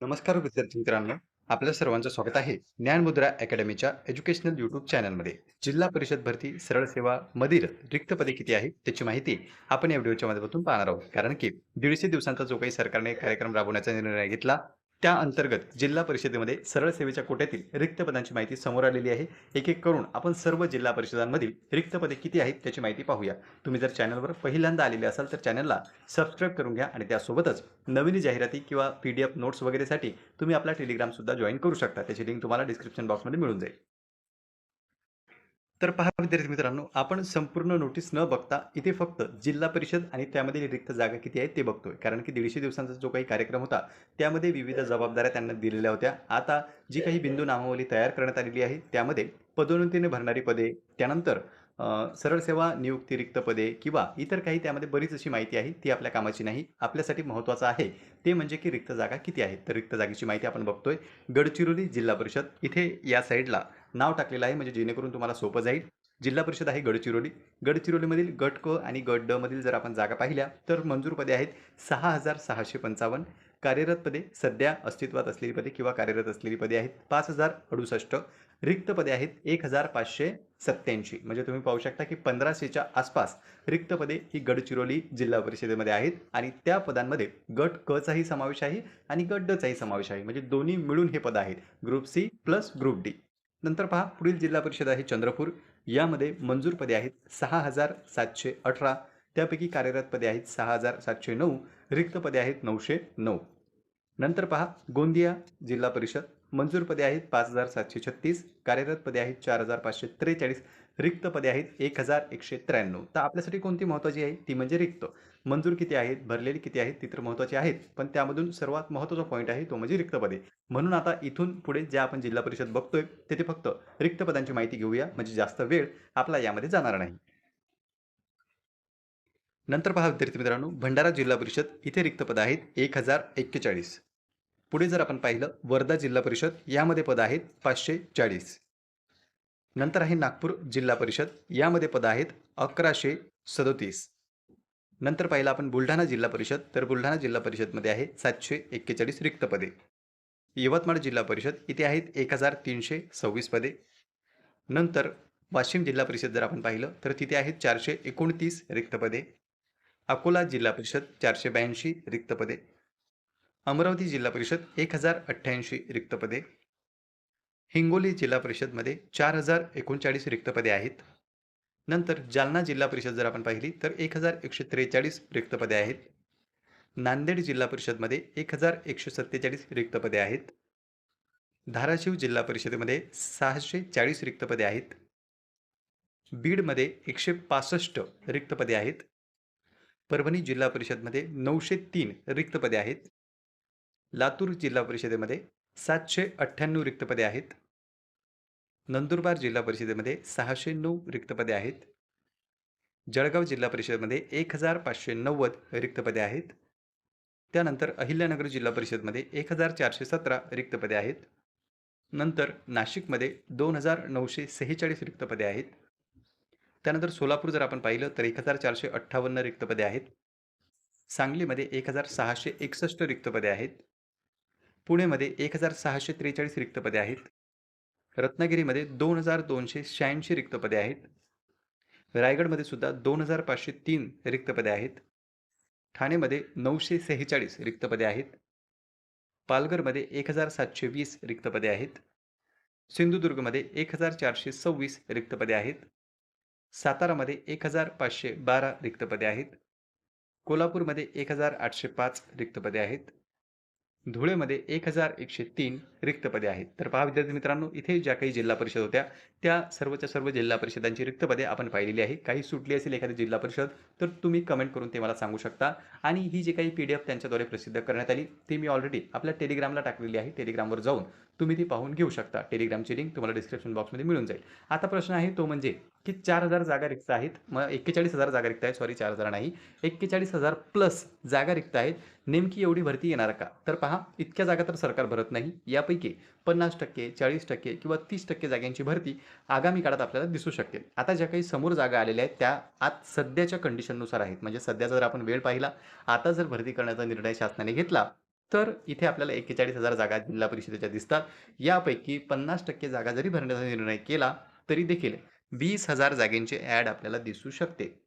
नमस्कार विद्यार्थी मित्रांनो. आपल्या सर्वांचं स्वागत आहे ज्ञानमुद्रा अकॅडमीच्या एज्युकेशनल युट्यूब चॅनलमध्ये. जिल्हा परिषद भरती सरळ सेवा मधील रिक्त पदे किती आहे त्याची माहिती आपण या व्हिडिओच्या माध्यमातून पाहणार आहोत. कारण की दीडशे दिवसांचा जो काही सरकारने कार्यक्रम राबवण्याचा निर्णय घेतला त्या अंतर्गत जिल्हा परिषदेमध्ये सरळ सेवेच्या कोट्यातील रिक्त पदांची माहिती समोर आलेली आहे. एक एक करून आपण सर्व जिल्हा परिषदांमधील रिक्त पदे किती आहेत त्याची माहिती पाहूया. तुम्ही जर चॅनलवर पहिल्यांदा आलेले असाल तर चॅनलला सबस्क्राईब करून घ्या आणि त्यासोबतच नवीन जाहिराती किंवा पी डी एफ नोट्स वगैरेसाठी तुम्ही आपला टेलिग्रामसुद्धा जॉईन करू शकता. त्याची लिंक तुम्हाला डिस्क्रिप्शन बॉक्समध्ये मिळून जाईल. तर पहा विद्यार्थी मित्रांनो आपण संपूर्ण नोटीस न बघता इथे फक्त जिल्हा परिषद आणि त्यामधील रिक्त जागा किती आहेत ते बघतोय. कारण की दीडशे दिवसांचा जो काही कार्यक्रम होता त्यामध्ये विविध जबाबदाऱ्या त्यांना दिलेल्या होत्या. आता जी काही बिंदू नामावली तयार करण्यात आलेली आहे त्यामध्ये पदोन्नतीने भरणारी पदे त्यानंतर सरळ सेवा नियुक्ती रिक्त पदे किंवा इतर काही त्यामध्ये बरीच अशी माहिती आहे ती आपल्या कामाची नाही आपल्यासाठी महत्त्वाचं आहे. ते म्हणजे की रिक्त जागा किती आहेत? तर रिक्त जागेची माहिती आपण बघतोय. गडचिरोली जिल्हा परिषद इथे या साईडला नाव टाकलेलं आहे म्हणजे जेणेकरून तुम्हाला सोपं जाईल. जिल्हा परिषद आहे गडचिरोली. गडचिरोलीमधील गट क आणि गट ड मधील जर आपण जागा पाहिल्या तर मंजूर पदे आहेत सहा हजार सहाशे पंचावन्न. कार्यरत पदे सध्या अस्तित्वात असलेली पदे किंवा कार्यरत असलेली पदे आहेत पाच हजार अडुसष्ट. रिक्त पदे आहेत एक हजार पाचशे सत्याऐंशी म्हणजे तुम्ही पाहू शकता की पंधराशेच्या आसपास रिक्त पदे ही गडचिरोली जिल्हा परिषदेमध्ये आहेत आणि त्या पदांमध्ये गट क चाही समावेश आहे आणि गट डचाही समावेश आहे. म्हणजे दोन्ही मिळून हे पद आहेत. Group C plus group D. नंतर पहा पुढील जिल्हा परिषद आहे चंद्रपूर. यामध्ये मंजूर पदे आहेत सहा हजार सातशे अठरा. त्यापैकी कार्यरत पदे आहेत सहा हजार सातशे नऊ. रिक्त पदे आहेत नऊशे नऊ. नंतर पहा गोंदिया जिल्हा परिषद. मंजूर पदे आहेत पाच हजार सातशे छत्तीस कार्यरत पदे आहेत चार हजार पाचशे त्रेचाळीस रिक्त पदे आहेत एक हजार एकशे त्र्याण्णव. तर आपल्यासाठी कोणती महत्त्वाची आहे? ती म्हणजे रिक्त. मंजूर किती आहेत? भरलेली किती आहेत? ती तर महत्त्वाची आहेत. पण त्यामधून सर्वात महत्त्वाचा पॉईंट आहे तो म्हणजे रिक्त पदे. म्हणून आता इथून पुढे ज्या आपण जिल्हा परिषद बघतोय तेथे फक्त रिक्त पदांची माहिती घेऊया. म्हणजे जास्त वेळ आपला यामध्ये जाणार नाही. नंतर पहा विद्यार्थी मित्रांनो भंडारा जिल्हा परिषद इथे रिक्त पद आहेत एक हजार एक्केचाळीस. पुढे जर आपण पाहिलं वर्धा जिल्हा परिषद यामध्ये पद आहेत पाचशे चाळीस. नंतर आहे नागपूर जिल्हा परिषद यामध्ये पद आहेत अकराशे सदोतीस. नंतर पाहिलं आपण बुलढाणा जिल्हा परिषद तर बुलढाणा जिल्हा परिषदमध्ये आहे सातशे एक्केचाळीस रिक्त पदे. यवतमाळ जिल्हा परिषद इथे आहेत एक हजार तीनशे सव्वीस पदे. नंतर वाशिम जिल्हा परिषद जर आपण पाहिलं तर तिथे आहेत चारशे एकोणतीस रिक्त पदे. अकोला जिल्हा परिषद चारशे ब्याऐंशी रिक्त पदे. अमरावती जिल्हा परिषद एक हजार अठ्ठ्याऐंशी रिक्त पदे हिंगोली जिल्हा परिषदमध्ये चार हजार एकोणचाळीस रिक्त पदे आहेत. नंतर जालना जिल्हा परिषद जर आपण पाहिली तर एक हजार एकशे त्रेचाळीस रिक्त पदे आहेत. नांदेड जिल्हा परिषदमध्ये एक हजार एकशे सत्तेचाळीस रिक्त पदे आहेत. धाराशिव जिल्हा परिषदेमध्ये सहाशे चाळीस रिक्त पदे आहेत. बीडमध्ये एकशे पासष्ट रिक्त पदे आहेत. परभणी जिल्हा परिषदमध्ये नऊशे तीन रिक्त पदे आहेत. लातूर जिल्हा परिषदेमध्ये सातशे अठ्ठ्याण्णव रिक्तपदे आहेत. नंदुरबार जिल्हा परिषदेमध्ये सहाशे नऊ रिक्तपदे आहेत. जळगाव जिल्हा परिषदेमध्ये एक हजार पाचशे नव्वद रिक्तपदे आहेत. त्यानंतर अहिल्यानगर जिल्हा परिषदमध्ये एक हजार चारशे सतरा रिक्तपदे आहेत. नंतर नाशिकमध्ये दोन हजार नऊशे सेहेचाळीस रिक्तपदे आहेत. त्यानंतर सोलापूर जर आपण पाहिलं तर एक हजार चारशे अठ्ठावन्न रिक्तपदे आहेत. सांगलीमध्ये एक हजार सहाशे एकसष्ट रिक्तपदे आहेत. पुणेमध्ये एक हजार सहाशे त्रेचाळीस रिक्तपदे आहेत. रत्नागिरीमध्ये दोन हजार दोनशे शहाऐंशी रिक्तपदे आहेत. रायगडमध्ये सुद्धा दोन हजार पाचशे तीन रिक्तपदे आहेत. ठाणेमध्ये नऊशे सेहेचाळीस रिक्तपदे आहेत. पालघरमध्ये एक हजार सातशे वीस रिक्तपदे आहेत. सिंधुदुर्गमध्ये एक हजार चारशे सव्वीस रिक्तपदे आहेत. सातारामध्ये एक हजार पाचशे बारा रिक्तपदे आहेत. कोल्हापूरमध्ये एक हजार आठशे पाच रिक्तपदे आहेत. धुळेमध्ये एक हजार एकशे तीन रिक्त पदे आहेत. तर पहा विद्यार्थी मित्रांनो इथे ज्या काही जिल्हा परिषद होत्या त्या सर्वच्या सर्व जिल्हा परिषदांची रिक्त पदे आपण पाहिलेली आहे. काही सुटली असेल एखादी जिल्हा परिषद तर तुम्ही कमेंट करून ते मला सांगू शकता. आणि ही जी काही पी डी एफ त्यांच्याद्वारे प्रसिद्ध करण्यात आली ती मी ऑलरेडी आपल्या टेलिग्रामला टाकलेली आहे. टेलिग्रामवर जाऊन तुम्ही ती पाहून घेऊ शकता. टेलिग्रामची लिंक तुम्हाला डिस्क्रिप्शन बॉक्समध्ये मिळून जाईल. आता प्रश्न आहे तो म्हणजे की चार हजार जागा रिक्त आहेत. मग एक्केचाळीस हजार जागा रिक्त आहेत. सॉरी चार हजार नाही. एक्केचाळीस हजार प्लस जागा रिक्त आहेत. नेमकी एवढी भरती येणार का? तर पहा इतक्या जागा तर सरकार भरत नाही. यापैकी पन्नास टक्के चाळीस टक्के किंवा तीस टक्के जागांची भरती आगामी काळात आपल्याला दिसू शकते. आता ज्या काही समोर जागा आलेल्या आहेत त्या आज सध्याच्या कंडिशननुसार आहेत. म्हणजे सध्याचा जर आपण वेळ पाहिला आता जर भरती करण्याचा निर्णय शासनाने घेतला तर इथे आपल्याला एक्केचाळीस हजार जागा जिल्हा परिषदेच्या दिसतात. यापैकी पन्नास टक्के जागा जरी भरण्याचा निर्णय केला तरी देखील वीस हजार जागेंची ॲड आपल्याला दिसू शकते.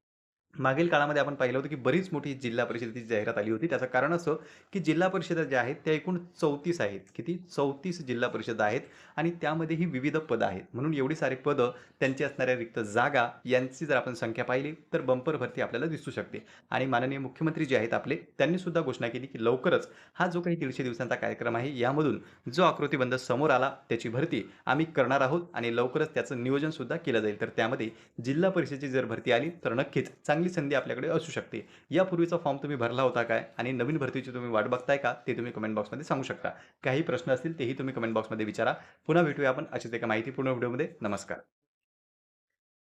मागील काळामध्ये आपण पाहिलं होतं की बरीच मोठी जिल्हा परिषदेची जाहिरात आली होती. त्याचं कारण असं की जिल्हा परिषदा ज्या आहेत त्या एकूण चौतीस आहेत. किती? चौतीस जिल्हा परिषद आहेत आणि त्यामध्येही विविध पदं आहेत. म्हणून एवढी सारी पदं त्यांची असणाऱ्या रिक्त जागा यांची जर आपण संख्या पाहिली तर बंपर भरती आपल्याला दिसू शकते. आणि माननीय मुख्यमंत्री जे आहेत आपले त्यांनी सुद्धा घोषणा केली की लवकरच हा जो काही दीडशे दिवसांचा कार्यक्रम आहे यामधून जो आकृतीबंध समोर आला त्याची भरती आम्ही करणार आहोत आणि लवकरच त्याचं नियोजनसुद्धा केलं जाईल. तर त्यामध्ये जिल्हा परिषदेची जर भरती आली तर नक्कीच चांगली चांगली संधी आपल्याकडे असू शकते. यापूर्वीचा फॉर्म तुम्ही भरला होता काय? आणि नवीन भरतीची तुम्ही वाट बघताय का? ते तुम्ही कमेंट बॉक्समध्ये सांगू शकता. काही प्रश्न असतील तेही तुम्ही कमेंट बॉक्समध्ये विचारा. पुन्हा भेटूया आपण अशीच एका माहितीपूर्ण व्हिडिओमध्ये. नमस्कार.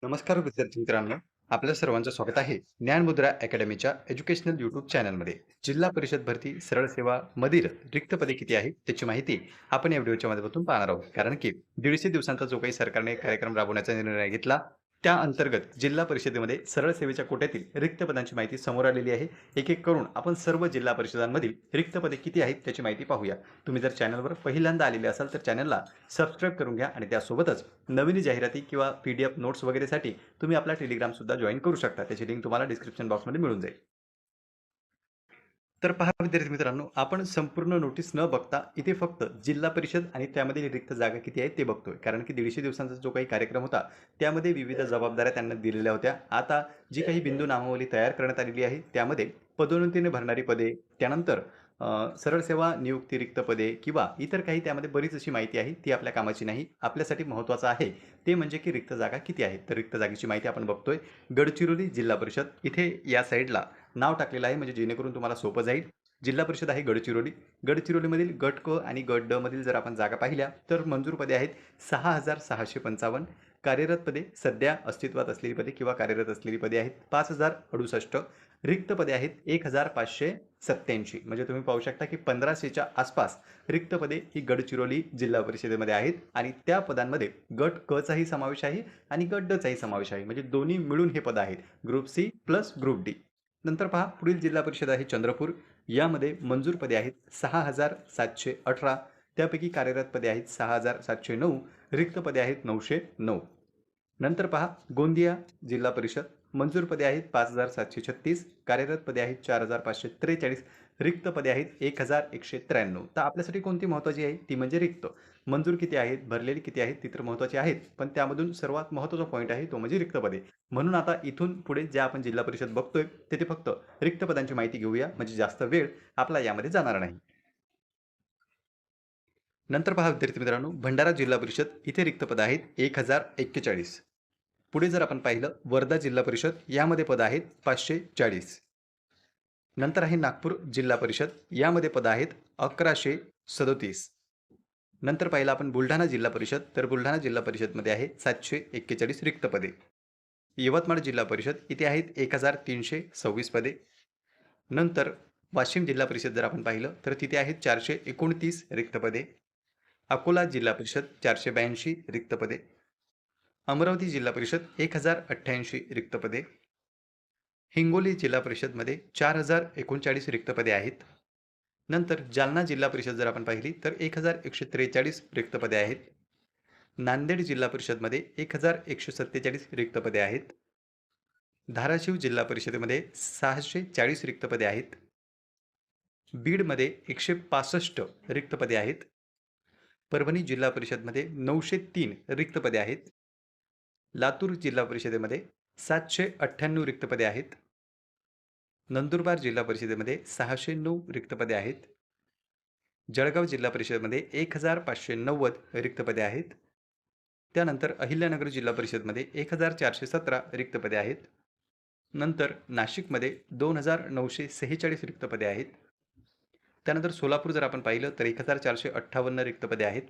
नमस्कार विद्यार्थी मित्रांनो. आपल्या सर्वांचं स्वागत आहे ज्ञानमुद्रा अकॅडमीच्या एज्युकेशनल युट्यूब चॅनलमध्ये. जिल्हा परिषद भरती सरळ सेवा मधील रिक्त पदे किती आहे त्याची माहिती आपण या व्हिडिओच्या माध्यमातून पाहणार आहोत. कारण की दीडशे दिवसांचा जो काही सरकारने कार्यक्रम राबवण्याचा निर्णय घेतला त्या अंतर्गत जिल्हा परिषदेमध्ये सरळ सेवेच्या कोट्यातील रिक्त पदांची माहिती समोर आलेली आहे. एक एक करून आपण सर्व जिल्हा परिषदांमधील रिक्त पदे किती आहेत त्याची माहिती पाहूया. तुम्ही जर चॅनलवर पहिल्यांदा आलेले असाल तर चॅनलला सबस्क्राईब करून घ्या आणि त्यासोबतच नवीन जाहिराती किंवा पी डी एफ नोट्स वगैरेसाठी तुम्ही आपला टेलिग्रामसुद्धा जॉईन करू शकता. त्याची लिंक तुम्हाला डिस्क्रिप्शन बॉक्समध्ये मिळून जाईल. तर पहा विद्यार्थी मित्रांनो आपण संपूर्ण नोटीस न बघता इथे फक्त जिल्हा परिषद आणि त्यामध्ये रिक्त जागा किती आहेत ते बघतोय. कारण की दीडशे दिवसांचा जो काही कार्यक्रम होता त्यामध्ये विविध जबाबदाऱ्या त्यांना दिलेल्या होत्या. आता जी काही बिंदू नामावली तयार करण्यात आलेली आहे त्यामध्ये पदोन्नतीने भरणारी पदे त्यानंतर सरळ सेवा नियुक्ती रिक्त पदे किंवा इतर काही त्यामध्ये बरीच अशी माहिती आहे ती आपल्या कामाची नाही आपल्यासाठी महत्त्वाचं आहे. ते म्हणजे की रिक्त जागा किती आहेत? तर रिक्त जागेची माहिती आपण बघतोय. गडचिरोली जिल्हा परिषद इथे या साईडला नाव टाकलेलं आहे म्हणजे जेणेकरून तुम्हाला सोपं जाईल. जिल्हा परिषद आहे गडचिरोली. गडचिरोलीमधील गट क आणि गट ड मधील जर आपण जागा पाहिल्या तर मंजूर पदे आहेत सहा हजार सहाशे पंचावन्न. कार्यरत पदे सध्या अस्तित्वात असलेली पदे किंवा कार्यरत असलेली पदे आहेत पाच हजार अडुसष्ट. रिक्त पदे आहेत एक हजार पाचशे सत्याऐंशी म्हणजे तुम्ही पाहू शकता की पंधराशेच्या आसपास रिक्त पदे ही गडचिरोली जिल्हा परिषदेमध्ये आहेत आणि त्या पदांमध्ये गट क चाही समावेश आहे आणि गट डचाही समावेश आहे. म्हणजे दोन्ही मिळून हे पद आहेत. Group C plus group D. नंतर पहा पुढील जिल्हा परिषद आहे चंद्रपूर. यामध्ये मंजूर पदे आहेत सहा हजार सातशे अठरा. त्यापैकी कार्यरत पदे आहेत सहा हजार सातशे नऊ. रिक्त पदे आहेत नऊशे नऊ. नंतर पहा गोंदिया जिल्हा परिषद. मंजूर पदे आहेत पाच हजार सातशे छत्तीस कार्यरत पदे आहेत चार हजार पाचशे त्रेचाळीस रिक्त पदे आहेत एक हजार एकशे त्र्याण्णव. तर आपल्यासाठी कोणती महत्त्वाची आहे? ती म्हणजे रिक्त. मंजूर किती आहेत? भरलेली किती आहेत? ती तर महत्त्वाची आहेत. पण त्यामधून सर्वात महत्त्वाचा पॉईंट आहे तो म्हणजे रिक्त पदे म्हणून आता इथून पुढे ज्या आपण जिल्हा परिषद बघतोय तिथे फक्त रिक्त पदांची माहिती घेऊया. म्हणजे जास्त वेळ आपला यामध्ये जाणार नाही. नंतर पहा विद्यार्थी मित्रांनो भंडारा जिल्हा परिषद इथे रिक्त पद आहेत एक हजार एक्केचाळीस. पुढे जर आपण पाहिलं वर्धा जिल्हा परिषद यामध्ये पद आहेत पाचशे चाळीस. नंतर आहे नागपूर जिल्हा परिषद यामध्ये पद आहेत अकराशे सदोतीस. नंतर पाहिलं आपण बुलढाणा जिल्हा परिषद तर बुलढाणा जिल्हा परिषदमध्ये आहे सातशे एक्केचाळीस रिक्त पदे. यवतमाळ जिल्हा परिषद इथे आहेत एक हजार तीनशे सव्वीस पदे. नंतर वाशिम जिल्हा परिषद जर आपण पाहिलं तर तिथे आहेत चारशे एकोणतीस रिक्त पदे. अकोला जिल्हा परिषद चारशे ब्याऐंशी रिक्त पदे. अमरावती जिल्हा परिषद एक हजार अठ्ठ्याऐंशी रिक्तपदे. हिंगोली जिल्हा परिषदमध्ये चार हजार एकोणचाळीस रिक्तपदे आहेत. नंतर जालना जिल्हा परिषद जर आपण पाहिली तर एक हजार एकशे त्रेचाळीस रिक्तपदे आहेत. नांदेड जिल्हा परिषदमध्ये एक हजार एकशे सत्तेचाळीस रिक्तपदे आहेत. धाराशिव जिल्हा परिषदेमध्ये सहाशे चाळीस रिक्तपदे आहेत. बीडमध्ये एकशे पासष्ट रिक्तपदे आहेत. परभणी जिल्हा परिषदमध्ये नऊशे तीन रिक्तपदे आहेत. लातूर जिल्हा परिषदेमध्ये सातशे अठ्ठ्याण्णव रिक्तपदे आहेत. नंदुरबार जिल्हा परिषदेमध्ये सहाशे नऊ रिक्तपदे आहेत. जळगाव जिल्हा परिषदमध्ये एक हजार पाचशे नव्वद रिक्तपदे आहेत. त्यानंतर अहिल्यानगर जिल्हा परिषदमध्ये एक हजार चारशे सतरा रिक्तपदे आहेत. नंतर नाशिकमध्ये दोन हजार नऊशे सेहेचाळीस रिक्तपदे आहेत. त्यानंतर सोलापूर जर आपण पाहिलं तर एक हजार चारशे अठ्ठावन्न रिक्तपदे आहेत.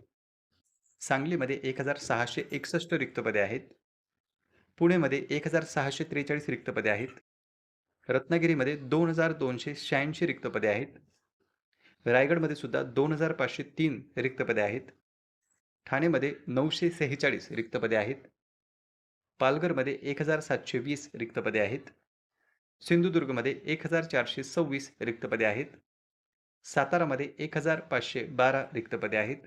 सांगलीमध्ये एक हजार सहाशे एकसष्ट रिक्तपदे आहेत. पुणेमध्ये एक हजार सहाशे त्रेचाळीस रिक्तपदे आहेत. रत्नागिरीमध्ये दोन हजार दोनशे शहाऐंशी रिक्तपदे आहेत. रायगडमध्ये सुद्धा दोन हजार पाचशे तीन रिक्तपदे आहेत. ठाणेमध्ये नऊशे सेहेचाळीस रिक्तपदे आहेत. पालघरमध्ये एक हजार सातशे वीस रिक्तपदे आहेत. सिंधुदुर्गमध्ये एक हजार चारशे सव्वीस रिक्तपदे आहेत. सातारामध्ये एक हजार पाचशे बारा रिक्तपदे आहेत.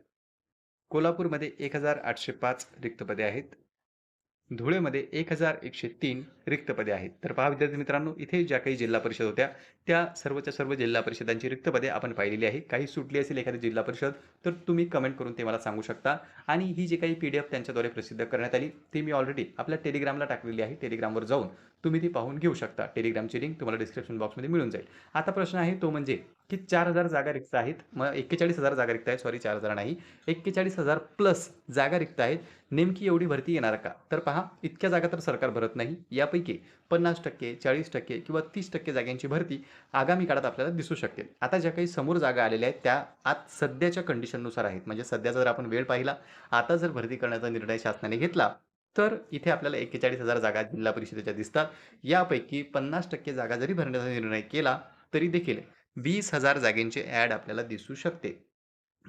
कोल्हापूरमध्ये एक हजार आठशे पाच रिक्तपदे आहेत. धुळेमध्ये एक हजार एकशे तीन रिक्त पदे आहेत. तर पहा विद्यार्थी मित्रांनो इथे ज्या काही जिल्हा परिषद होत्या त्या सर्वच्या सर्व जिल्हा परिषदांची रिक्त पदे आपण पाहिलेली आहे काही सुटली असेल एखादी जिल्हा परिषद तर तुम्ही कमेंट करून ते मला सांगू शकता. आणि ही जी काही पी डी एफ त्यांच्याद्वारे प्रसिद्ध करण्यात आली ती मी ऑलरेडी आपल्या टेलिग्रामला टाकलेली आहे. टेलिग्रामवर जाऊन तुम्ही ती पाहून घेऊ शकता. टेलिग्रामची लिंक तुम्हाला डिस्क्रिप्शन बॉक्समध्ये मिळून जाईल. आता प्रश्न आहे तो म्हणजे की चार हजार जागा रिक्त आहेत. मग एक्केचाळीस हजार जागा रिक्त आहेत. सॉरी चार हजार नाही. एक्केचाळीस हजार प्लस जागा रिक्त आहेत. नेमकी एवढी भरती येणार का? तर पहा इतक्या जागा तर सरकार भरत नाही. यापैकी पन्नास टक्के चाळीस टक्के किंवा तीस टक्के जागांची भरती आगामी काळात आपल्याला दिसू शकते. आता ज्या काही समोर जागा आलेल्या आहेत त्या आत सध्याच्या कंडिशननुसार आहेत. म्हणजे सध्याचा जर आपण वेळ पाहिला आता जर भरती करण्याचा निर्णय शासनाने घेतला तर इथे आपल्याला एक्केचाळीस हजार जागा जिल्हा परिषदेच्या दिसतात. यापैकी पन्नास टक्के जागा जरी भरण्याचा निर्णय केला तरी देखील वीस हजार जागेंची ॲड आपल्याला दिसू शकते.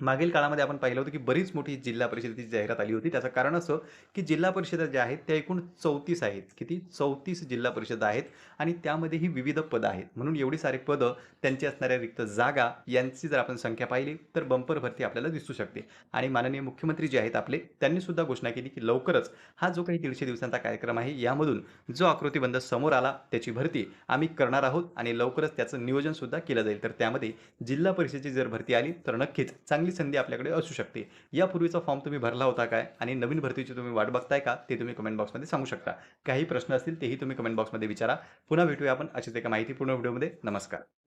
मागील काळामध्ये आपण पाहिलं होतं की बरीच मोठी जिल्हा परिषदेची जाहिरात आली होती. त्याचं कारण असं की जिल्हा परिषदा ज्या आहेत त्या एकूण चौतीस आहेत. किती? चौतीस जिल्हा परिषद आहेत आणि त्यामध्येही विविध पदं आहेत. म्हणून एवढी सारी पदं त्यांची असणाऱ्या रिक्त जागा यांची जर आपण संख्या पाहिली तर बंपर भरती आपल्याला दिसू शकते. आणि माननीय मुख्यमंत्री जे आहेत आपले त्यांनी सुद्धा घोषणा केली की लवकरच हा जो काही दीडशे दिवसांचा कार्यक्रम आहे यामधून जो आकृतीबंध समोर आला त्याची भरती आम्ही करणार आहोत आणि लवकरच त्याचं नियोजनसुद्धा केलं जाईल. तर त्यामध्ये जिल्हा परिषदेची जर भरती आली तर नक्कीच चांगली चांगली संधी आपल्याकडे असू शकते. यापूर्वीचा फॉर्म तुम्ही भरला होता काय? आणि नवीन भरतीची तुम्ही वाट बघताय का? ते तुम्ही कमेंट बॉक्समध्ये सांगू शकता. काही प्रश्न असतील तेही तुम्ही कमेंट बॉक्समध्ये विचारा. पुन्हा भेटूया आपण अशीच एका माहितीपूर्ण व्हिडिओमध्ये नमस्कार.